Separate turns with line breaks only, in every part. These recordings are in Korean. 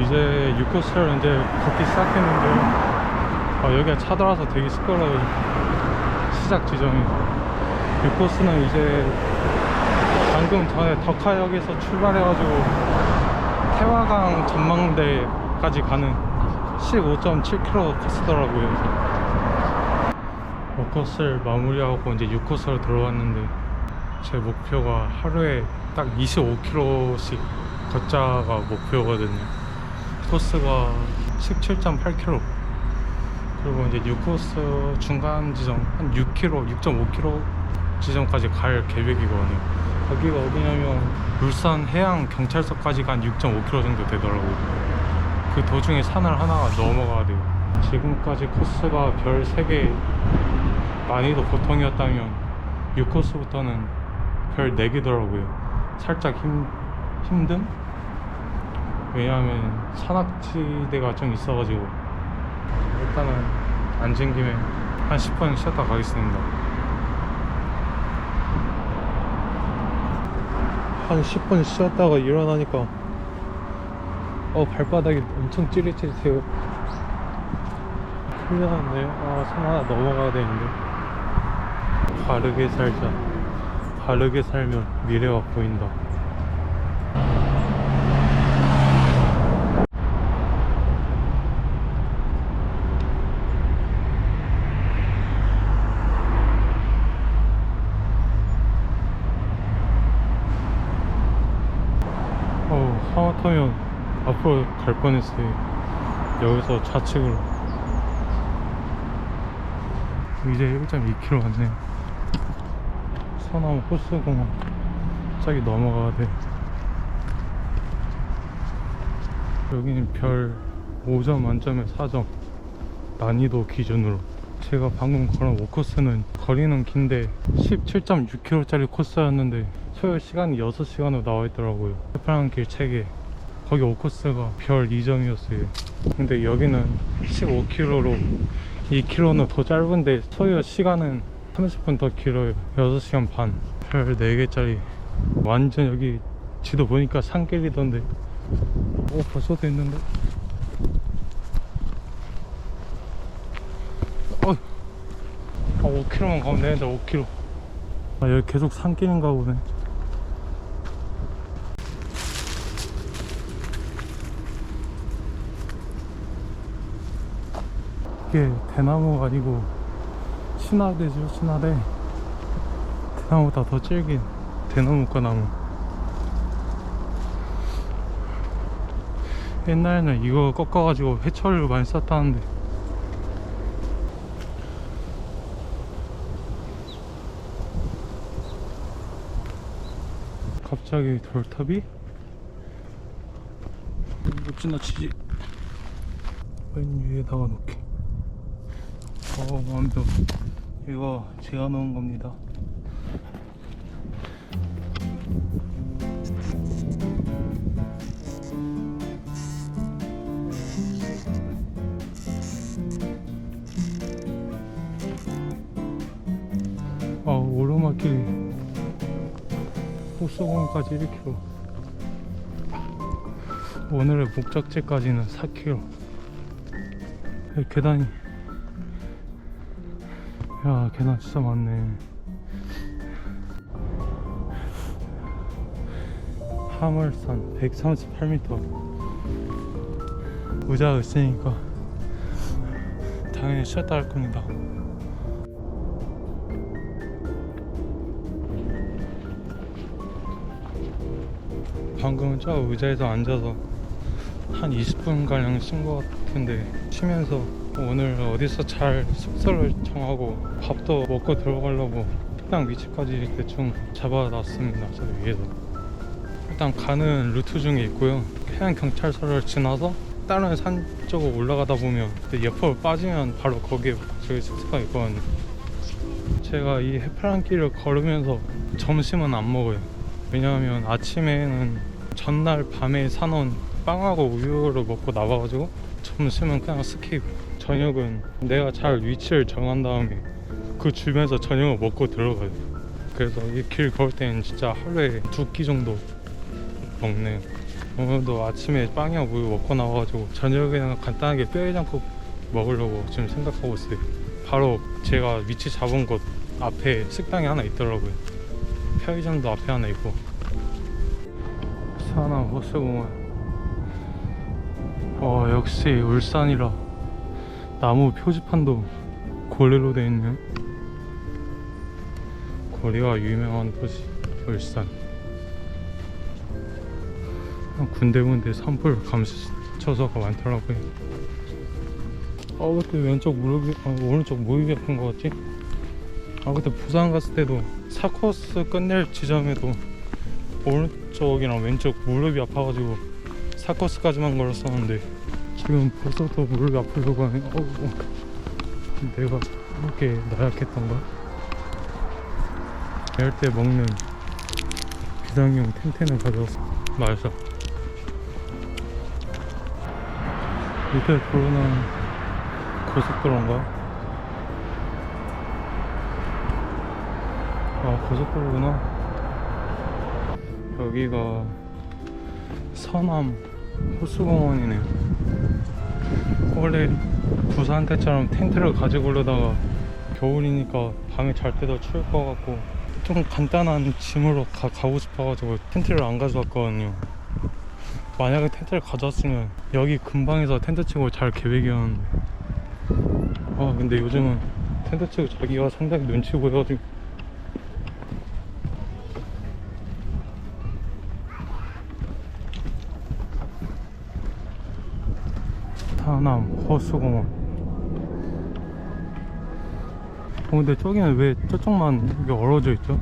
이제 6코스를 이제 걷기 시작했는데 아, 여기가 차돌아서 되게 시끄러워요. 시작 지점이. 6코스는 이제 방금 전에 덕화역에서 출발해가지고 태화강 전망대까지 가는 15.7km 코스더라고요. 5코스를 마무리하고 이제 6코스로 들어왔는데 제 목표가 하루에 딱 25km씩 걷자가 목표거든요. 코스가 17.8km. 그리고 이제 6코스 중간 지점 한 6km, 6.5km 지점까지 갈 계획이거든요. 거기가 어디냐면 울산 해양 경찰서까지가 한 6.5km 정도 되더라고요. 그 도중에 산을 하나가 넘어가야 돼요. 지금까지 코스가 별 3개 난이도 보통이었다면 6코스부터는 별 4개더라고요. 살짝 힘, 힘든? 왜냐하면 산악지대가 좀 있어가지고 일단은 앉은 김에 한 10분 쉬었다 가겠습니다. 한 10분 쉬었다가 일어나니까 어 발바닥이 엄청 찌릿찌릿해요. 큰일 났네. 아, 산 하나 넘어가야 되는데. 바르게 살자. 바르게 살면 미래가 보인다. 어우, 하마터면 앞으로 갈 뻔했어요. 여기서 좌측으로. 이제 1.2km 왔네요. 서남 호수공원 저기 넘어가야 돼. 여기는 별 5점 만점에 4점 난이도 기준으로 제가 방금 걸은 5코스는 거리는 긴데 17.6km짜리 코스였는데 소요 시간이 6시간으로 나와 있더라고요 해파란 길 책에 거기 5코스가 별 2점이었어요. 근데 여기는 15km로 2km는 더 짧은데 소요 시간은 30분 더 길어요. 6시간 반. 별 4개짜리. 완전 여기 지도 보니까 산길이던데. 오 벌써 됐는데? 어, 아 5km만 가면 되는데 5km 아 여기 계속 산길인가 보네 이게 대나무가 아니고 신화대죠 신화대. 대나무보다 더 질긴 대나무과 나무. 옛날에는 이거 꺾어가지고 회초리를 많이 썼다는데. 갑자기 돌탑이? 못 지나치지. 맨 위에다가 놓기 어 완벽 이거 제가 넣은 겁니다. 아 오르막길이 호수공원까지 1km 오늘의 목적지까지는 4km 여기 계단이 야 계단 진짜 많네. 하물산 138m 의자가 있으니까 당연히 쉬었다 할 겁니다. 방금은 저 의자에서 앉아서 한 20분가량 쉰 것 같은데 쉬면서 오늘 어디서 잘 숙소를 정하고 밥도 먹고 들어가려고 식당 위치까지 대충 잡아놨습니다 저 위에서. 일단 가는 루트 중에 있고요. 해양경찰서를 지나서 다른 산 쪽으로 올라가다 보면 그 옆으로 빠지면 바로 거기에 저희 숙소가 있거든요. 제가 이 해파란 길을 걸으면서 점심은 안 먹어요. 왜냐하면 아침에는 전날 밤에 사놓은 빵하고 우유를 먹고 나와가지고 점심은 그냥 스킵 저녁은 내가 잘 위치를 정한 다음에 그 주변에서 저녁을 먹고 들어가요 그래서 이 길 걸을 때는 진짜 하루에 두 끼 정도 먹네요 오늘도 아침에 빵이랑 우유 먹고 나와가지고 저녁에는 간단하게 뼈해장국 먹으려고 지금 생각하고 있어요. 바로 제가 위치 잡은 곳 앞에 식당이 하나 있더라고요. 편의점도 앞에 하나 있고. 산암 호수공원. 어 역시 울산이라 나무 표지판도 고래로 되어 있네요. 고래가 유명한 도시 울산. 군데군데 산불 감시처소가 많더라고요. 아 그때 왼쪽 무릎이 아, 오른쪽 무릎이 아픈 것 같지? 아 그때 부산 갔을 때도 사코스 끝낼 지점에도 오른쪽이랑 왼쪽 무릎이 아파가지고 사코스까지만 걸었었는데 지금 벌써 또 무릎이 아프려고 하네. 어우, 내가 이렇게 나약했던가? 이럴 때 먹는 비상용 텐텐을 가져왔어. 맛있어. 밑에 도로는 고속도로인가? 아 고속도로구나 여기가 서남 호수공원이네요 원래 부산 때처럼 텐트를 가지고 오려다가 겨울이니까 밤에 잘 때도 추울 것 같고 좀 간단한 짐으로 가, 가고 싶어가지고 텐트를 안 가져왔거든요. 만약에 텐트를 가져왔으면 여기 근방에서 텐트 치고 잘 계획이었는데 아 근데 요즘은 텐트 치고 자기가 상당히 눈치 보여가지고 다남 호수공원 어 근데 저기는 왜 저쪽만 이게 얼어져 있죠?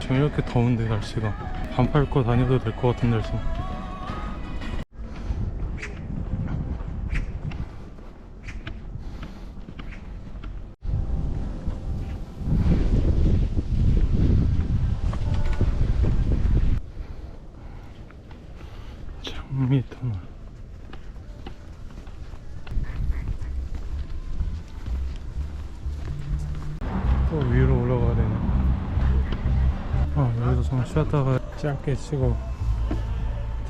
지금 이렇게 더운데 날씨가. 반팔 입고 다녀도 될 것 같은 날씨 장미 터널 또 위로 올라가야 되네. 아 여기서 좀 쉬었다가 짧게 쉬고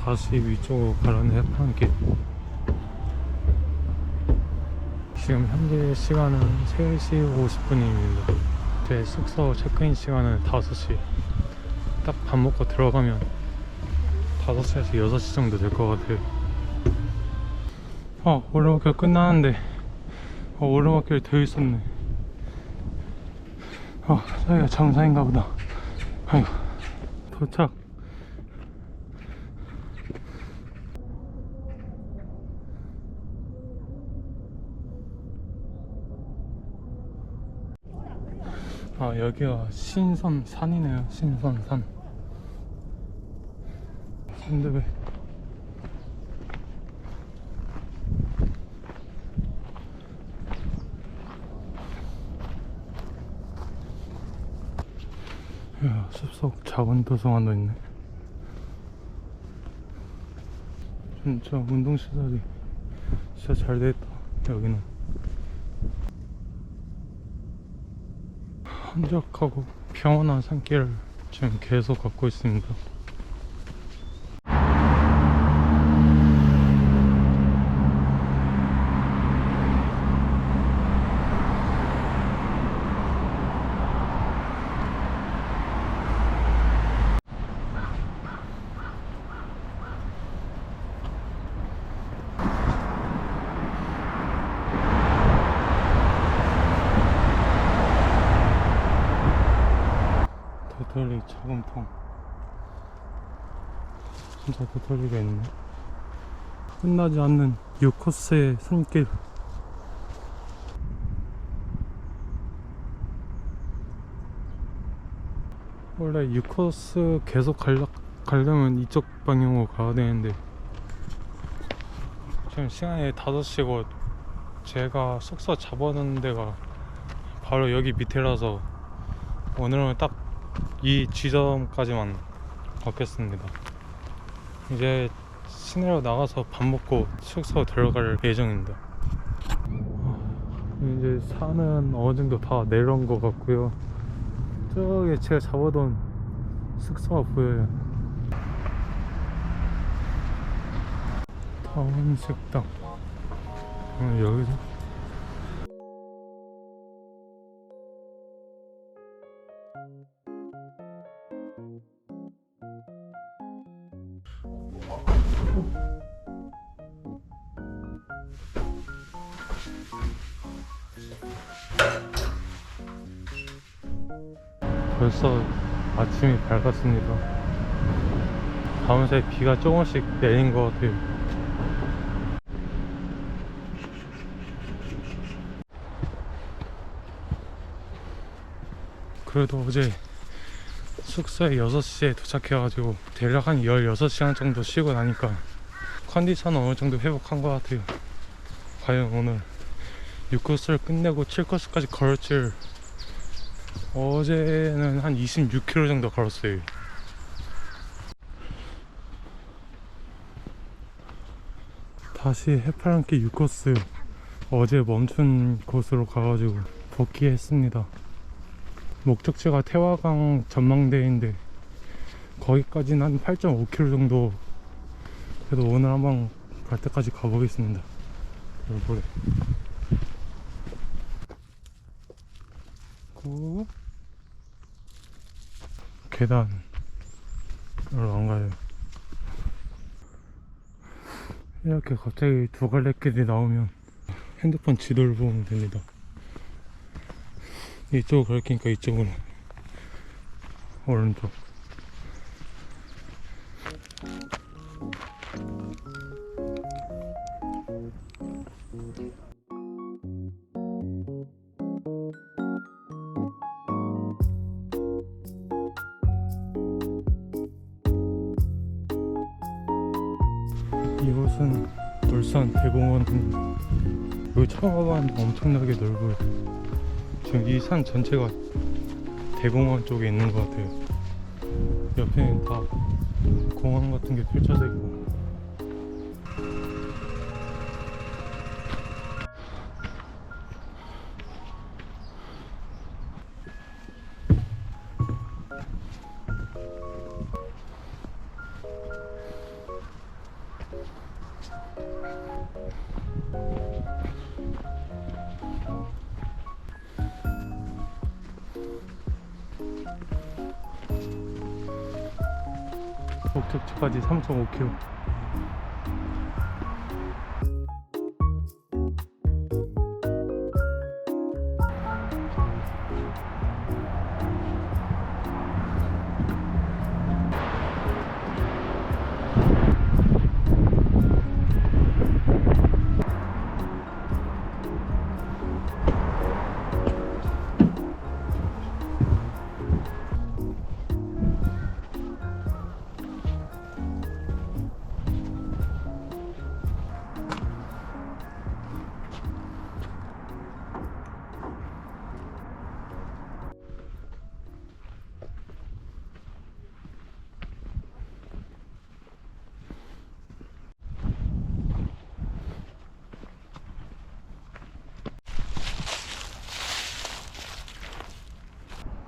다시 위쪽으로 가려는 해판길 지금 현재 시간은 3시 50분입니다 제 숙소 체크인 시간은 5시. 딱 밥 먹고 들어가면 5시에서 6시 정도 될 것 같아요. 아 오르막길 끝나는데. 어, 오르막길 되어 있었네 아 저기가 정상인가 보다. 아이고 도착. 아 여기가 신선 산이네요 신선 산. 산대배 야 숲속 작은 도서관도 있네. 진짜 운동시설이 진짜 잘 돼있다 여기는. 한적하고 평온한 산길을 지금 계속 걷고 있습니다 저금통. 진짜 도털리가 있네. 끝나지 않는 6코스의 산길. 원래 6코스 계속 가려, 가려면 이쪽 방향으로 가야 되는데. 지금 시간이 5시고 제가 숙소 잡아놓은 데가 바로 여기 밑에라서 오늘은 딱 이 지점까지만 걷겠습니다. 이제 시내로 나가서 밥 먹고 숙소 들어갈 예정입니다. 이제 산은 어느 정도 다 내려온 것 같고요. 저기 제가 잡아둔 숙소가 보여요. 차원식당 어, 여기서 아침이 밝았습니다. 밤새 비가 조금씩 내린 것 같아요. 그래도 어제 숙소에 6시에 도착해가지고 대략 한 16시간 정도 쉬고 나니까 컨디션은 어느 정도 회복한 것 같아요. 과연 오늘 6코스를 끝내고 7코스까지 걸을 어제는 한 26km 정도 걸었어요. 다시 해파랑키 6코스 어제 멈춘 곳으로 가가지고 복귀했습니다. 목적지가 태화강 전망대인데 거기까지는 한 8.5km 정도 그래도 오늘 한번 갈 때까지 가보겠습니다. 얼굴 에고 계단으로 안 가요. 이렇게 갑자기 두 갈래 길이 나오면 핸드폰 지도를 보면 됩니다. 이쪽으로 갈 테니까 이쪽으로 오른쪽 이곳은 울산 대공원 여기 와봤는데 엄청나게 넓어요 지금 이 산 전체가 대공원 쪽에 있는 것 같아요. 옆에는 다 공원 같은 게 펼쳐져 있고 목적지까지 3.5km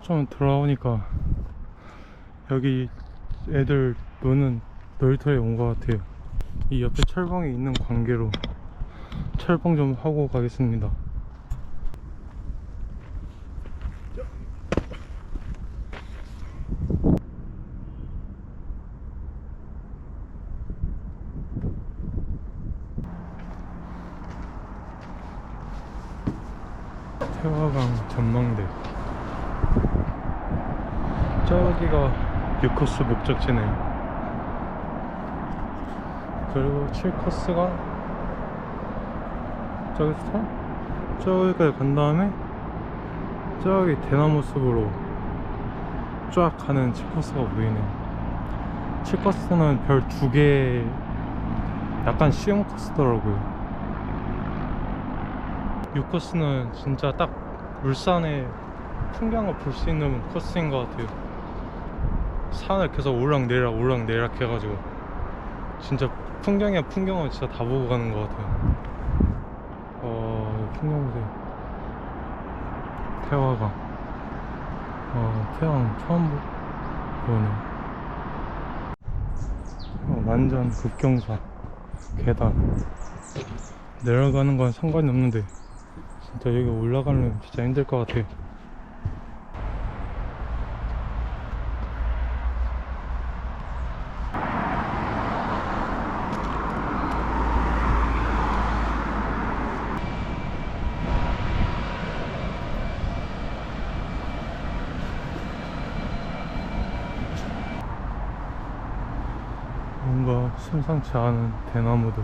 좀 돌아오니까 여기 애들 노는 놀이터에 온 것 같아요. 이 옆에 철봉이 있는 관계로 철봉 좀 하고 가겠습니다. 태화강 전망대. 저기가 6코스 목적지네요. 그리고 7코스가 저기서 저기까지 간 다음에 저기 대나무 숲으로 쫙 가는 7코스가 보이네요. 7코스는 별 두 개 약간 쉬운 코스더라고요. 6코스는 진짜 딱 울산의 풍경을 볼 수 있는 코스인 것 같아요. 산을 계속 올락내락 올락내락 해가지고 진짜 풍경이야 풍경은 진짜 다 보고 가는 것 같아요. 어 풍경 보세요. 태화강. 어 태양 처음 보- 보네. 어, 완전 급경사. 계단 내려가는 건 상관이 없는데 진짜 여기 올라가면 진짜 힘들 것 같아요 뭔가 심상치 않은 대나무들.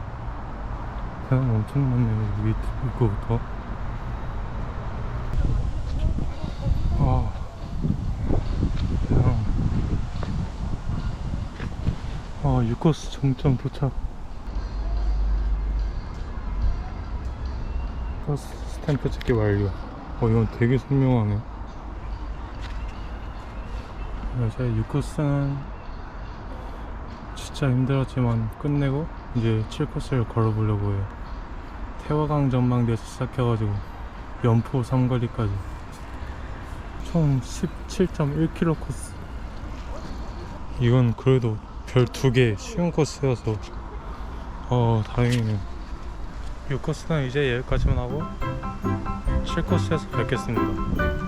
대나무 엄청 많네요 여기. 입구부터. 아. 그냥 아 6코스 정점 도착. 버스 스탬프 찍기 완료. 어 이건 되게 선명하네. 네, 제가 6코스는 진짜 힘들었지만 끝내고 이제 7코스를 걸어보려고 해요. 태화강 전망대에서 시작해가지고 연포 삼거리까지 총 17.1km 코스. 이건 그래도 별 두 개 쉬운 코스여서 어 다행이네요. 6코스는 이제 여기까지만 하고 7코스에서 뵙겠습니다.